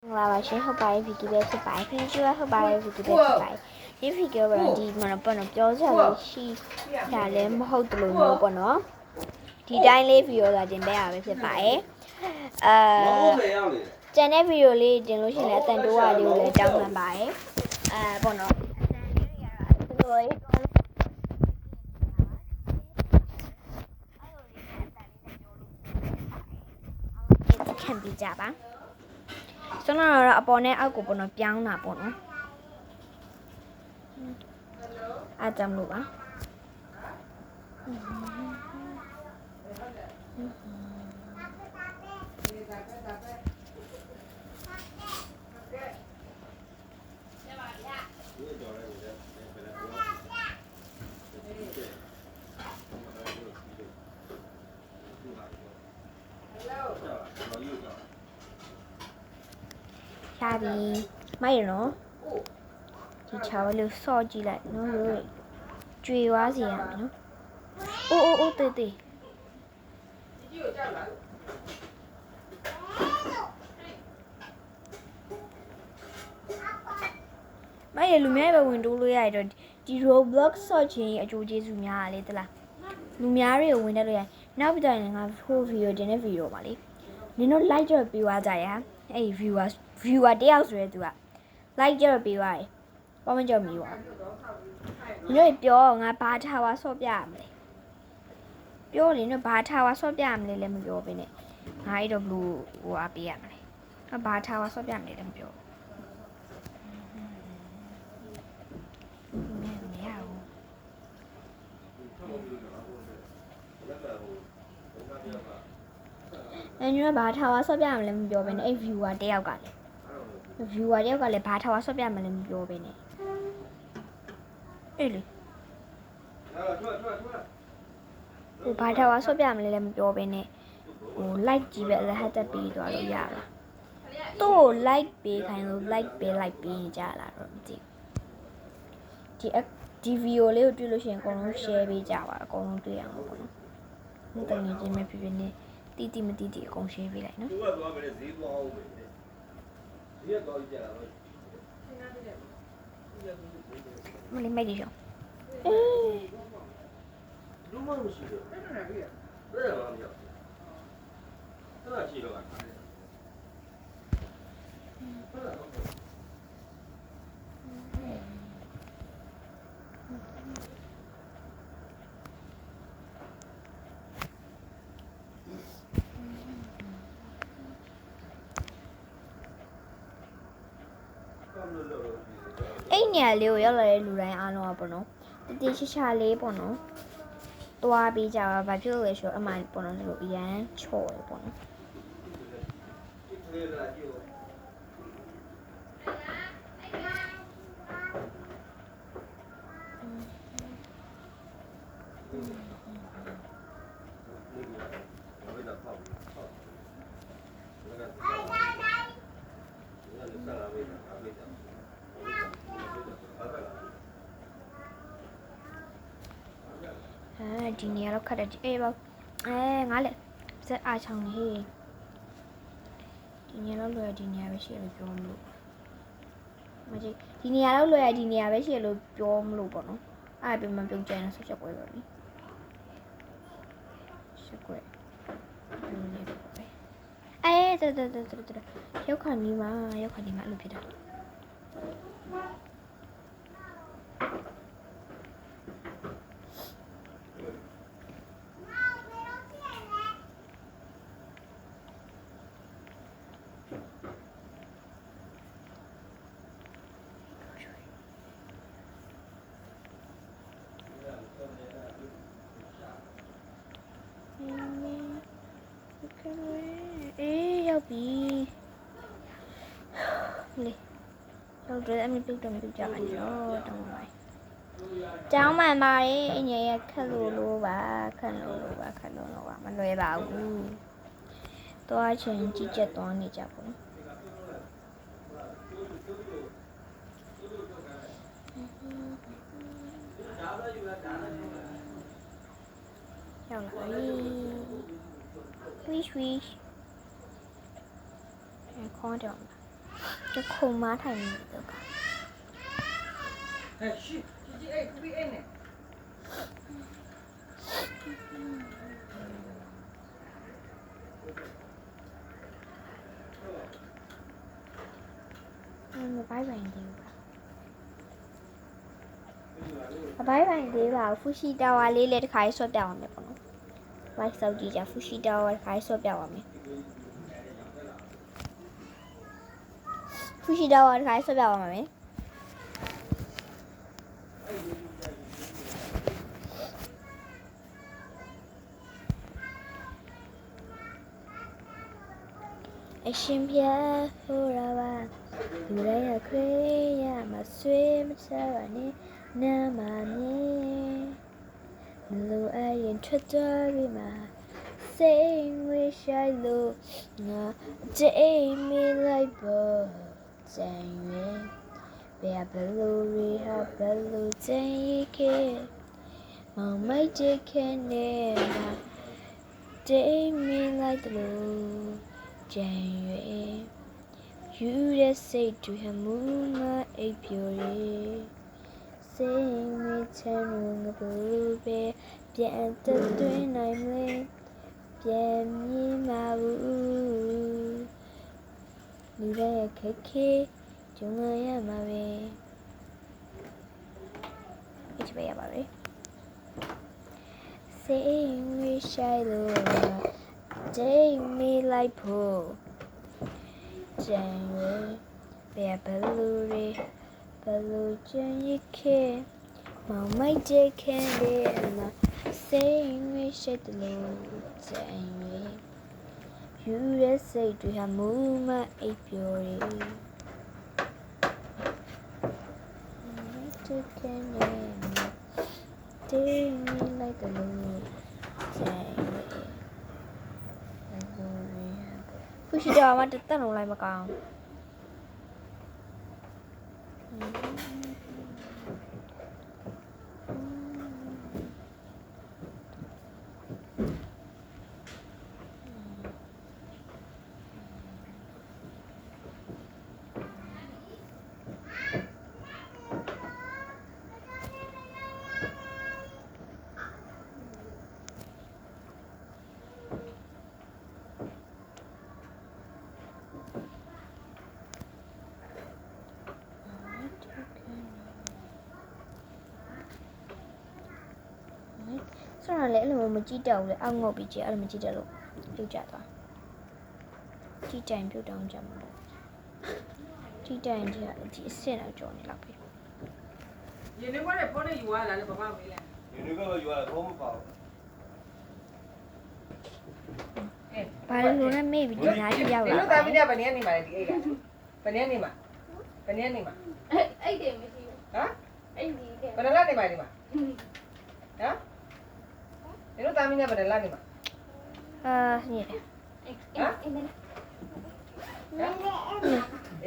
မင်္ဂလာပါရှင်ဟုတ်ပါတယ်ဗီဒီယိုပဲဖြစ်ပါတယ်ခင်ဗျာဟုတ်ပါတယ်ဗီဒီယိုပဲဖြစ်ပါတယ်ဒီဗီဒီယိုကတော့ဒီမှာတော့ပေါ့နော်ပြောစရာလေးရှိတာလည်းမဟုတ်တယ်လို့မျိုးပေါ့နော်ဒီတိုင်းလေးဗီဒီယိုလာတင်ပေးရပဲဖြစ်ပါတယ်အဲဟုတ်တယ်ရောက်နေတယ်ကျန်တဲ့ဗီဒီယိုလေးတင်လို့ရှိရင်လည်းအတန်တိုးရလေးကိုလည်းတောင်းပန်ပါတယ်အဲပေါ့နော်အတန်လေးရတာတော်တော်လေးခံပြီးကြပါ ဆိုတော့အပေါ်နဲ့အောက်ကိုပေါ့နော်ပြောင်းတာပေါ့နော်အားကြောင့်လို့ပါ ပြီမိုက်ရနော်ဒီချောင်းလေးစော့ကြည့်လိုက်နော်လို့ကျွေသွားစီရမယ်နော်အိုးအိုးအိုးတေးတေးမိုက်ရလူများပဲဝင်တိုးလို့ရရတော့ဒီ Roblox ဆော့ချင်းအကျိုးကျေးဇူးများလေတလားလူများတွေကိုဝင်တက်လို့ရနောက်ပြီးတော့ငါဖိုးဗီဒီယိုတင်တဲ့ဗီဒီယိုပါလေနင်တို့ like တော့ပြီးသွားကြရအဲ့ viewer viewer တယောက်ဆိုရဲသူက like ကြတော့ပြီးသွားတယ် comment ကြမီးသွားဘူးညို့ပြောငါဘာထားဝါဆော့ပြရမလဲပြောနေတော့ဘာထားဝါဆော့ပြရမလဲလည်းမပြောဘဲနဲ့ငါအဲ့တော့ဘလူးဟိုအားပေးရမလဲအဘာထားဝါဆော့ပြရမလဲလည်းမပြောဘူးမရဘူးအဲ့ညကဘာထားဝါဆော့ပြရမလဲမပြောဘဲနဲ့အဲ့ viewer တယောက်ကလည်း viewer တယောက်ကလည်းဘာထားဝါဆော့ပြရမလဲမပြောဘဲနဲ့အဲ့လေအဲ့တော့ထွက်ထွက်ထွက်ဟိုဘာထားဝါဆော့ပြရမလဲလည်းမပြောဘဲနဲ့ဟို like ကြည့်ပဲလည်းဟတ်တက်ပြီးသွားလို့ရလားသူ့ကို like ပေးခိုင်းလို့ like ပေး like ပေးနေကြလားတော့မသိဘူးဒီအဒီ video လေးကိုတွေ့လို့ရှိရင်အကုန်လုံး share ပေးကြပါအကုန်လုံးတွေ့အောင်ပေါ့နော်ဒီတငယ်ချင်းပဲဖြစ်ဖြစ်နဲ့တီးတီးမတီးတီးအကုန် share ပေးလိုက်နော် သူကသွားမယ်ဈေးသွားအောင်ပဲဈေးကတော့ကြလာတော့မလေးမိုက်ဒီရှောင်းလူမမရှိတော့ဘယ်နဲ့လဲဘယ်နဲ့လဲမရောက်အဲ့ဒါရှိတော့ကအဲ့နေ ရာလေးကိုရောက်လာတဲ့လူတိုင်းအားလုံးကပေါ့နော်တတိချာချာလေးပေါ့နော်သွားပြီးကြပါဘာဖြစ်လို့လဲဆိုတော့အမှန်ပေါ့နော်ဒီလိုအရန်ချော်ရပေါ့နော် အဲဒီနေရာတော့ခတ်တယ်အေးပါအဲငါလေစက်အားချောင်းနေဟေးဒီနေရာတော့လွယ်ဒီနေရာပဲရှိရလို့ပြောမလို့မကြီးဒီနေရာတော့လွယ်ဒီနေရာပဲရှိရလို့ပြောမလို့ပေါ့နော်အဲ့ဒါပြမပြုံးကျန်တဲ့ဆက်ချက်ပွဲပါလိဆက်ပွဲနေတော့ပဲအဲတော်တော်တော်တော်တော်ရောက်ခါနီးမှာရောက်ခါနီးမှာအဲ့လိုဖြစ်တာအေးရောက်ပြီလေ ရောက်တယ်အမေပြုတ်တယ်ပြုတ်ကြပါရောတောင်းပါကျောင်းမှန်ပါလေအငယ်ရခက်လို့လို့ပါခက်လို့လို့ပါခက်လို့လို့ပါမလွယ်ပါဘူးသွားချင်းကြည့်ချက်သွားနေကြပါဘူးရောက်လာပြီ wish wish ခေါင်းကြောင် တခုံမထိုင်နေတော့ကဟဲ့ရှိကြည့်အဲ့ကူပြီးအဲ့နဲ့မပိုင်ပိုင်သေးဘူး။အပိုင်ပိုင်သေးပါဘူး။ဖူရှိတာဝါလေးလည်းတစ်ခါရေးဆွဲပြအောင်မယ်ပေါ့နော်။ Wi-Fi ကြည့်ကြဖူရှိတာဝါတစ်ခါရေးဆွဲပြအောင်မယ်။ ဖူရှီတာဝါတစ်ခါဆွတ်ပြပါမယ်။အရှင်ပြဟိုရာပါလူတိုင်းရခွေရမဆွေးမချပါနဲ့နာမမြင်မလို့အရင်ထွက်သွားပြီမှာစိတ်ဝေးရှိုက်လို့ငါတိတ်မိလိုက်ပေါ် ကြံရွယ်ဘယ်ဘလို့ရီဟာဘလို့ကြံရခဲ့မောင်မိုက်တဲ့ခဲနဲ့မှာတိတ်မိလိုက်လို့ကြံရွယ်ယူတဲ့စိတ်တွေဟမှုမအိပ်ပျော်ရစိတ်မချမ်းလို့ငါဘလို့ပဲပြန်သက်သွင်းနိုင်မလဲပြန်မြင်မှာဘူး လူရဲ့ခက်ခဲကြုံရမှာပဲအချစ်ပေးရပါမယ်စိတ်ဝေးရှိုက်လို့ဒိတ်မေးလိုက်ဖို့ကြံရဘယ်ဘလူရီဘလူကြံရခဲမောင်မိုက်တဲ့ခဲလေးအမစိတ်ငွေရှိတဲ့လို့ကြံရ ယူရစိတ်တွေဟာမူမအိပ်ပျော်ရီတဲ့ခဲလေးတင်းလိုက်တယ်လို့ကြံရဖူရှိတော့မှတက်တက်လုံးလိုက်မကောင်း ဆိုတော့လည်းအဲ့လိုမျိုးမကြည့်တတ်ဘူးလေအောက်ငုတ်ပြီးကြည့်အဲ့လိုမကြည့်တတ်လို့ပြုတ်ကျသွားကြည့်တိုင်ပြုတ်တောင်းကြမှာပေါ့ကြည့်တိုင်ကြည့်ရဒီအစ်စ်တော့ကြော်နေလောက်ပြီရင်းနှီးပွဲဖုန်းနဲ့ယူရလားလို့ဘာမှမေးလိုက်ရင်းနှီးပွဲယူရတာဘုံမပါဘူးဘာလို့လဲမေ့ပြီးဒီနားကြီးရောက်လာဒီလိုသားပြီးတော့ဘယ်နေနေမှာလဲဒီအိတ်ကဘယ်နေနေမှာဘယ်နေနေမှာအဲ့အိတ်တယ်မရှိဘူးဟမ်အိတ်ကြီးတယ်ဘယ်နေနေမှာဒီမှာဟမ် နေတို့တာမီးနဲ့ဘယ်နဲ့လာနေမှာအာညီဟမ်အေး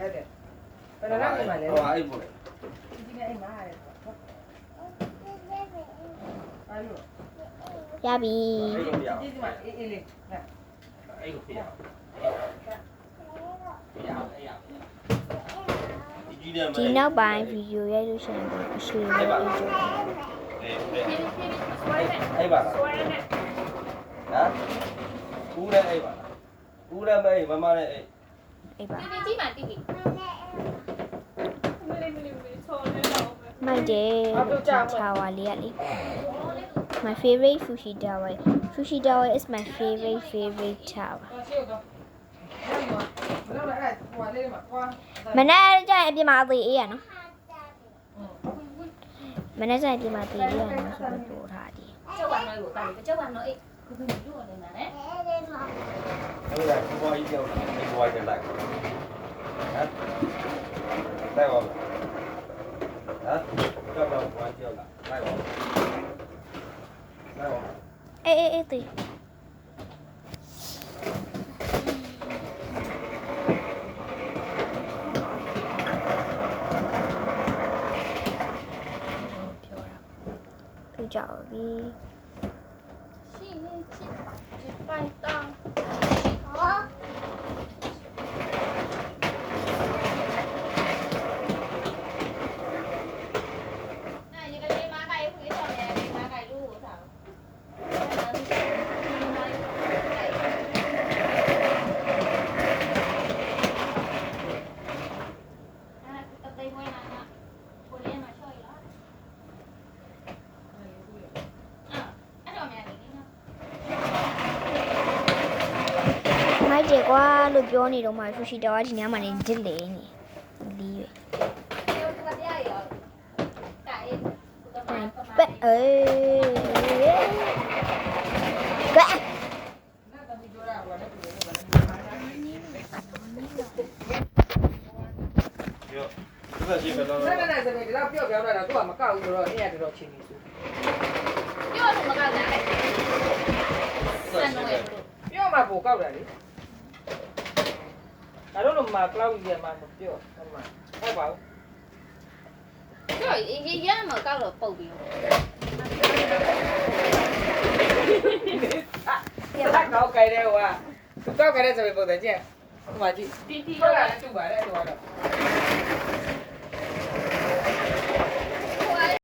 ဟုတ်တယ်ဘယ်နဲ့လာနေမှာလဲဟိုအဲ့ပေါ်လေဒီနေ့အိမ်မှာရတယ်ဘာလို့ ရပြီအဲ့ကိုပြရအောင်ဒီမှာအေးအေးလေးဟာအဲ့ကိုပြရအောင်ပြရအောင်ပြရအောင်ဒီကြီးနဲ့မဒီနောက်ပိုင်းဗီဒီယိုရိုက်လို့ရှိရင်အရှိန်လေးကြည့်ကြ အိပ်ပါလားနော်ဦးလည်းအိပ်ပါလားဦးလည်းမအိပ်မမလည်းအိပ်အိပ်ပါတီတီကြီးပါတီတီမိုက်တယ်ချာဝါလေးရလေ My favorite sushi dawai. Sushi dawai is my favorite favorite tower. မနေ့ကျရင်အပြင်မှာသေးအေးရနော်မနေ့ကျရင်အပြင်မှာသေးအေးရနော်ဆိုတော့ပို့ထားတယ် coba no ibu balik coba no i gubernur dulu di mana Kalau dah semua ini yang ini dua je lah, kan? Saya wal, kan? Kita dah dua je lah, saya wal, saya wal. Eh eh eh tu. တယ်ကွာလို့ပြောနေတော့မှဆူရှိတော်ကဒီညမှာနေဒစ်လေနေလီးရယ်ပဲအေးကဲဆက်ရှိကတော့ဆက်နေနေစနေဒီလောက်ပြော့ပြောင်းလာတာသူကမကောက်ဘူးဆိုတော့အင်းရတော်ချင်းပြီဆိုပြော့လို့မကောက်တာလေဆက်နေပြော့မှာပိုကောက်တာလေ Kalau lu mah kalau dia mah mesti sama. Kau bau. Yo, ini dia mah kalau pau dia. Tak kau kai dia wa. Kau kai dia sampai pau dia. Kau mati. Tidak, tu barat tu.